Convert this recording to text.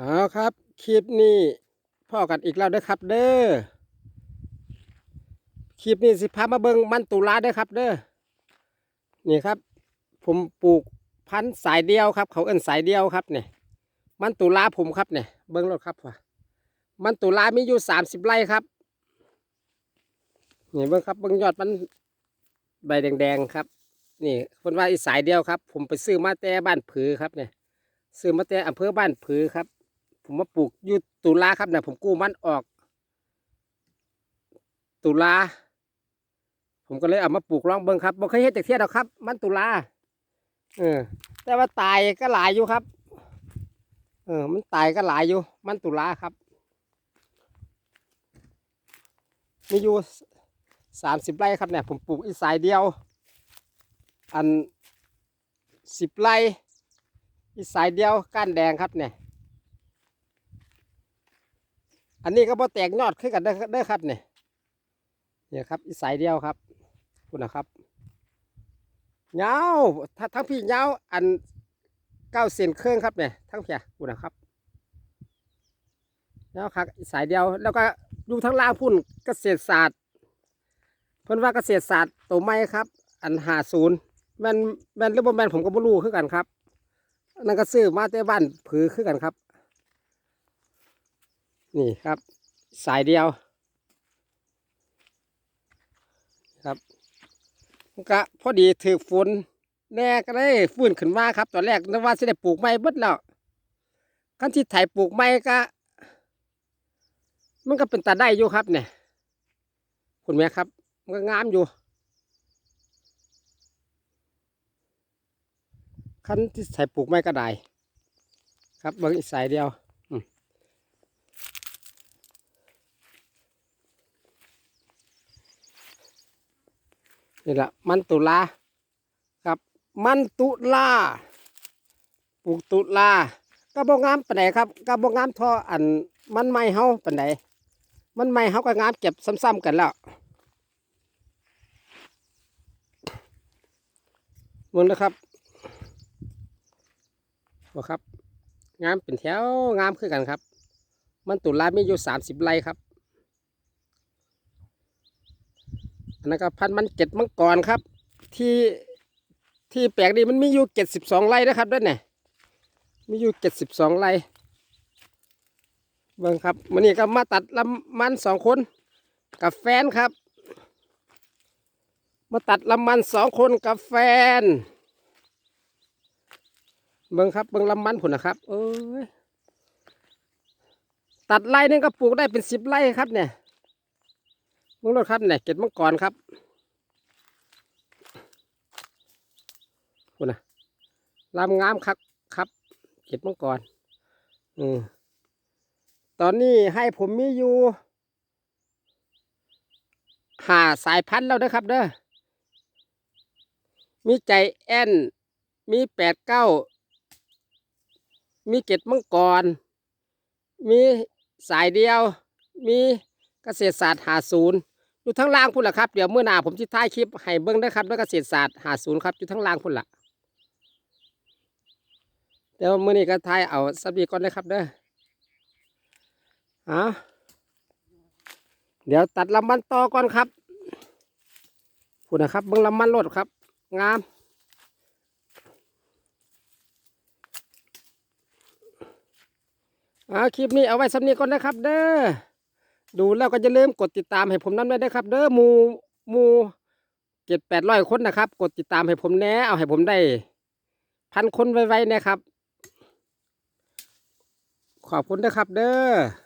อ๋อครับ คลิปนี้พ่อกันอีกแล้วเด้อครับ เด้อคลิปนี้สิพามาเบิ่งมันตุลาเด้อครับ เด้อนี่ครับ ผมปลูกพันธุ์สายเดียวครับ เขาเอิ้นสายเดียวครับเนี่ยมันตุลาผมครับเนี่ยเบิ่งรถครับว่ะมันตุลามีอยู่สามสิบไร่ครับนี่เบิ่งครับเบิ่งยอดมันใบแดงๆครับ นี่คนว่าอีสายเดียวครับ ผมไปซื้อมาแต่บ้านผือครับเนี่ยซื้อมาแต่อำเภอบ้านผือครับ ผมมาปลูกอยู่ตุลาครับเนี่ยผมกู้มันออก ตุลาผมก็เลยเอามาปลูกลองเบิ่งครับบ่เคยเห็นจากเทียดหรอกครับ มันตุลาเออ แต่ว่าตายก็หลายอยู่ครับ เออ มันตายก็หลายอยู่ มันตุลาครับ มีอยู่สามสิบไร่ครับเนี่ย ผมปลูกอีสายเดียว อันสิบไร่อีสายเดียวก้านแดงครับเนี่ย อันนี้ก็บ่แตกยอดขึ้นกันเด้อเด้ครับเนี่ยเนี่ยครับสายเดียวครับคุณนะครับยาถ้าทั้งพี่ยาอันเก้าเซนเครื่องครับเนี่ยทั้งเพี่คุณนะครับยาครับสายเดียวแล้วก็อยู่ทั้งล่างพุ่นเกษตรศาสตร์เพิ่นว่าเกษตรศาสตร์ตัวไม้ครับ อันหาศูนย์แมนแมนหรือบ่แมนผมก็บ่รู้คือกันครับนั่นก็ซื้อมาแต่บ้านผือคือกันครับ นี่ครับ สายเดียว ครับก็พอดีถือฝนแน่ก็ได้ฟื้นขึ้นมาครับ ตอนแรกนึกว่าจะได้ปลูกไม้บดแล้วขั้นที่ไถปลูกไม้ก็ มันก็เป็นตาได้อยู่ครับเนี่ยคุณแม่ครับ มันก็งามอยู่คันที่ใส่ปลูกไม้ก็ได้ ครับเบิ่งอีกสายเดียว นี่แหละมันตุลาครับมันตุลาปลูกตุลาก็บ่งามปานใดครับก็บ่งามท่ออันมันไม้เฮาปานใดมันไม้เฮาก็งามเก็บซ้ำๆกันแล้วมึงนะครับบ่ครับ งามเป็นแถวงามคือกันครับ มันตุลามีอยู่สามสิบไร่ครับ อันนั้นก็พันมันเจ็ดมังกรครับ ที่ที่แปลกดีมันมีอยู่เจ็ดสิบสองไร่นะครับด้วยเนี่ยมีอยู่เจ็ดสิบสองไร่เบิ่งครับมันนี่ก็มาตัดลำมันสองคนกับแฟนครับ มาตัดลำมันสองคนกับแฟน เบิ่งครับเบิ่งลำมันผุนนะครับเอ้ยตัดไร่นึงก็ปลูกได้เป็นสิบไร่ครับเนี่ย เบิ่งรถครับเนี่ยเก็ดมังกรครับผุนนะลำงามครับครับเก็ดมังกร อืมตอนนี้ให้ผมมีอยู่หาสายพันธุ์แล้วนะครับเด้อ มีใจแอนมีแปดเก้า มีเก็ดมังกร มีสายเดียว มีเกษตรศาสตร์หาศูนย์ อยู่ทั้งล่างพุ่นละครับเดี๋ยวเมื่อหน้าผมจะท้ายคลิปให้เบิ้งนะครับด้วยเกษตรศาสตร์หาศูนย์ครับอยู่ทั้งล่างพุ่นละเดี๋ยวมื่อนี้ก็ท้ายเอาสับดีก่อนนะครับเด้อเอาเดี๋ยวตัดลำมันต่อก่อนครับพุ่นนะครับเบิ้งลำมันรถครับ งามอ่าคลิปนี้เอาไว้สำนีก่อนนะครับ เด้อ ดูแล้วก็จะเริ่าลืมกดติดตามให้ผมนั่นด้วยนะครับ เด้อมูมูเจ็ดแปดร้อยคนนะครับ กดติดตามให้ผมแน่เอาให้ผมได้ พันคนไวๆนะครับ ขอบคุณนะครับ เด้อ